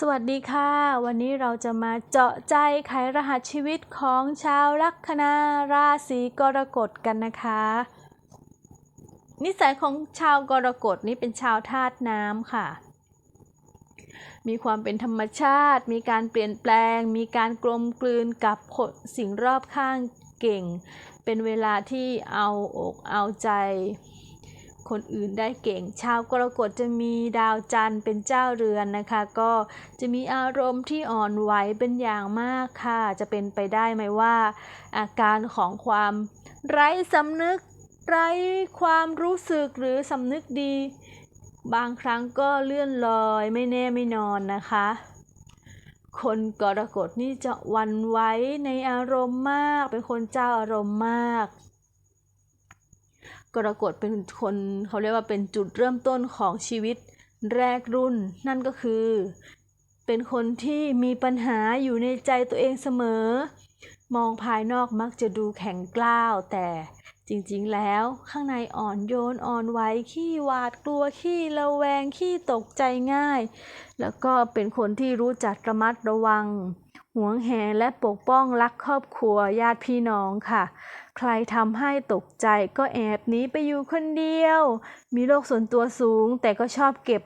สวัสดีค่ะ วันนี้เราจะมาเจาะใจไขรหัสชีวิตของชาวลัคนาราศีกรกฎกันนะคะ นิสัยของชาวกรกฎนี้เป็นชาวธาตุน้ำค่ะ มีความเป็นธรรมชาติ มีการเปลี่ยนแปลง มีการกลมกลืนกับสิ่งรอบข้างเก่ง เป็นเวลาที่เอาอกเอาใจ คนอื่นได้เก่ง ชาวกรกฎจะมีดาวจันทร์เป็นเจ้าเรือนนะคะ ก็จะมีอารมณ์ที่อ่อนไหวเป็นอย่างมากค่ะ จะเป็นไปได้ไหมว่า อาการของความไร้สำนึกไร้ความรู้สึกหรือสำนึกดี บางครั้งก็เลื่อนลอยไม่แน่ไม่นอนนะคะ คนกรกฎนี่จะวันไว้ในอารมณ์มาก เป็นคนเจ้าอารมณ์มาก กรกฎเป็นคนเขาเรียกว่าเป็นจุดเริ่มต้นของชีวิตแรกรุ่น นั่นก็คือ เป็นคนที่มีปัญหาอยู่ในใจตัวเองเสมอ มองภายนอกมักจะดูแข็งกล้าวแต่จริงๆ แล้วข้างในอ่อนโยนอ่อนไหวขี้หวาดกลัวขี้ระแวงขี้ตกใจง่าย แล้วก็เป็นคนที่รู้จักระมัดระวัง หวงแหนและปกป้องรักครอบครัวญาติพี่น้องค่ะ ใครทำให้ตกใจก็แอบหนีไปอยู่คนเดียว มีโรคส่วนตัวสูงแต่ก็ชอบเก็บ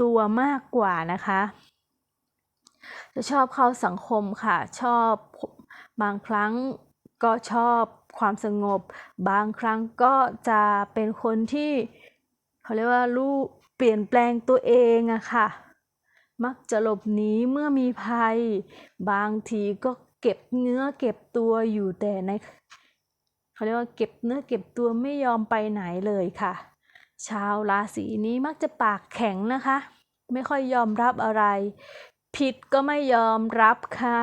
ตัวมากกว่านะคะ จะชอบเข้าสังคมค่ะ ชอบบางครั้งก็ชอบความสงบ บางครั้งก็จะเป็นคนที่เขาเรียกว่ารู้เปลี่ยนแปลงตัวเองอะค่ะ มักจะหลบหนีเมื่อมีภัย บางทีก็เก็บเนื้อเก็บตัวอยู่แต่ในเขาเรียกว่าเก็บเนื้อเก็บตัวไม่ยอมไปไหนเลยค่ะ ชาวราศีนี้มักจะปากแข็งนะคะ ไม่ค่อยยอมรับอะไร ผิดก็ไม่ยอมรับค่ะ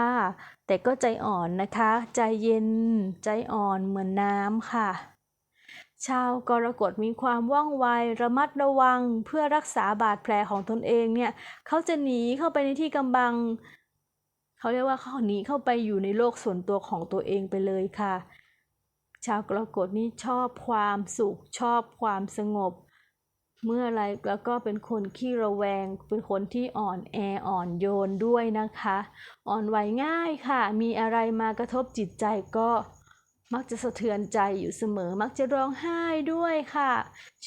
แต่ก็ใจอ่อนนะคะ ใจเย็นใจอ่อนเหมือนน้ำค่ะ ชาวกรกฎมีความว่องไวระมัดระวังเพื่อรักษาบาดแผลของตนเองเนี่ยเขาจะหนีเข้าไปในที่กำบัง เขาเรียกว่าเขาหนีเข้าไปอยู่ในโลกส่วนตัวของตัวเองไปเลยค่ะ ชาวกรกฎนี่ชอบความสุขชอบความสงบ เมื่อไรแล้วก็เป็นคนขี้ระแวง เป็นคนที่อ่อนแออ่อนโยนด้วยนะคะ อ่อนไหวง่ายค่ะ มีอะไรมากระทบจิตใจก็ มักจะสะเทือนใจอยู่เสมอ มักจะร้องไห้ด้วยค่ะ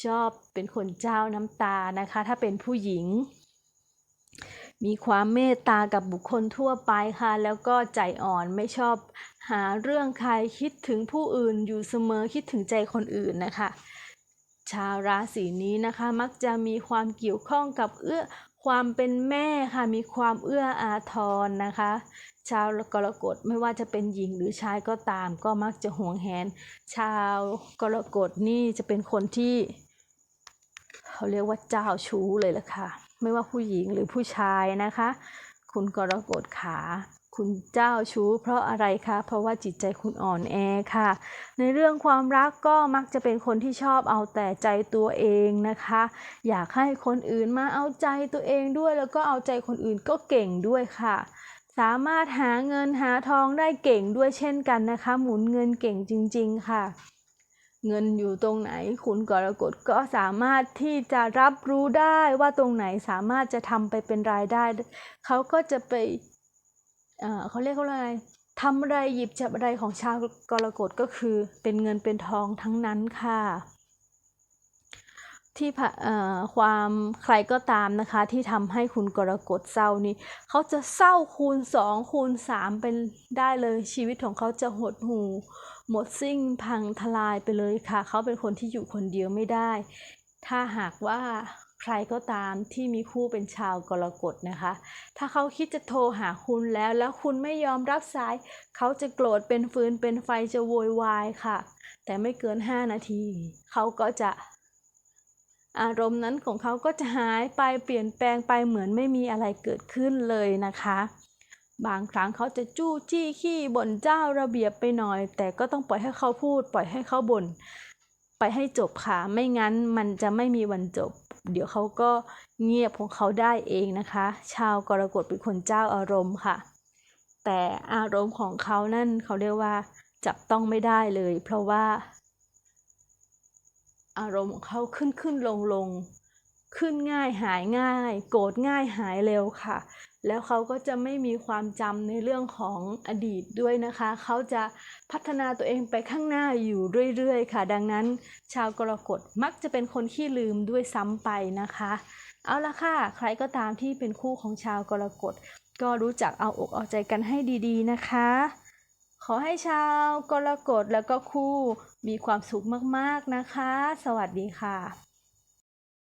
ชอบเป็นคนเจ้าน้ำตานะคะ ถ้าเป็นผู้หญิง มีความเมตตากับบุคคลทั่วไปค่ะ แล้วก็ใจอ่อนไม่ชอบหาเรื่องใครคิดถึงผู้อื่นอยู่เสมอคิดถึงใจคนอื่นนะคะ ชาวราศีนี้นะคะ มักจะมีความเกี่ยวข้องกับเอื้อ ความเป็นแม่ค่ะมีความเอื้ออาทรนะคะ ชาวกรกฎไม่ว่าจะเป็นหญิงหรือชายก็ตาม ก็มักจะห่วงแหน ชาวกรกฎนี่จะเป็นคนที่ เขาเรียกว่าเจ้าชู้เลยล่ะค่ะ ไม่ว่าผู้หญิงหรือผู้ชายนะคะ คุณกรกฎขา คุณเจ้าชู้เพราะอะไรคะ เพราะว่าจิตใจคุณอ่อนแอค่ะ ในเรื่องความรักก็มักจะเป็นคนที่ชอบเอาแต่ใจตัวเองนะคะ อยากให้คนอื่นมาเอาใจตัวเองด้วยแล้วก็เอาใจคนอื่นก็เก่งด้วยค่ะสามารถหาเงินหาทองได้เก่งด้วยเช่นกันนะคะ หมุนเงินเก่งจริง ๆ ค่ะ เงินอยู่ตรงไหนคุณกรกฎก็สามารถที่จะรับรู้ได้ว่าตรงไหนสามารถจะทำไปเป็นรายได้ เขาก็จะไป เขาเรียกว่าอะไรทำอะไรหยิบจับอะไรของชาวกรกฎก็คือเป็นเงินเป็นทองทั้งนั้นค่ะ ที่ความใครก็ตามนะคะที่ทำให้คุณกรกฎเศร้านี้เขาจะเศร้าคูณสองคูณสามเป็นได้เลยชีวิตของเขาจะหดหูหมดสิ้นพังทลายไปเลยค่ะ เขาเป็นคนที่อยู่คนเดียวไม่ได้ ถ้าหากว่า ใครก็ตามที่มีคู่เป็นชาวกรกฎนะคะ ถ้าเขาคิดจะโทรหาคุณแล้วแล้วคุณไม่ยอมรับสาย เขาจะโกรธเป็นฟืนเป็นไฟจะโวยวายค่ะ แต่ไม่เกิน 5 นาที เขาก็จะอารมณ์นั้นของเขาก็จะหายไปเปลี่ยนแปลงไปเหมือนไม่มีอะไรเกิดขึ้นเลยนะคะ บางครั้งเขาจะจู้จี้ขี้บ่นเจ้าระเบียบไปหน่อย แต่ก็ต้องปล่อยให้เขาพูด ปล่อยให้เขาบน่น ไปให้จบค่ะ ไม่งั้นมันจะไม่มีวันจบ เดี๋ยวเขาก็เงียบของเขาได้เองนะคะ ชาวกรกฎเป็นคนเจ้าอารมณ์ค่ะ แต่อารมณ์ของเขานั่นเขาเรียกว่า จับต้องไม่ได้เลย เพราะว่า อารมณ์ของเขาขึ้นขึ้นลงลงขึ้นง่ายหายง่าย โกรธง่ายหายเร็วค่ะ แล้วเขาก็จะไม่มีความจำในเรื่องของอดีตด้วยนะคะ เขาจะพัฒนาตัวเองไปข้างหน้าอยู่เรื่อยๆ ค่ะ ดังนั้น ชาวกรกฎมักจะเป็นคนขี้ลืมด้วยซ้ำไปนะคะ เอาละค่ะ ใครก็ตามที่เป็นคู่ของชาวกรกฎก็รู้จักเอาอกเอาใจกันให้ดีๆนะคะ ขอให้ชาวกรกฎแล้วก็คู่มีความสุขมากๆนะคะ สวัสดีค่ะ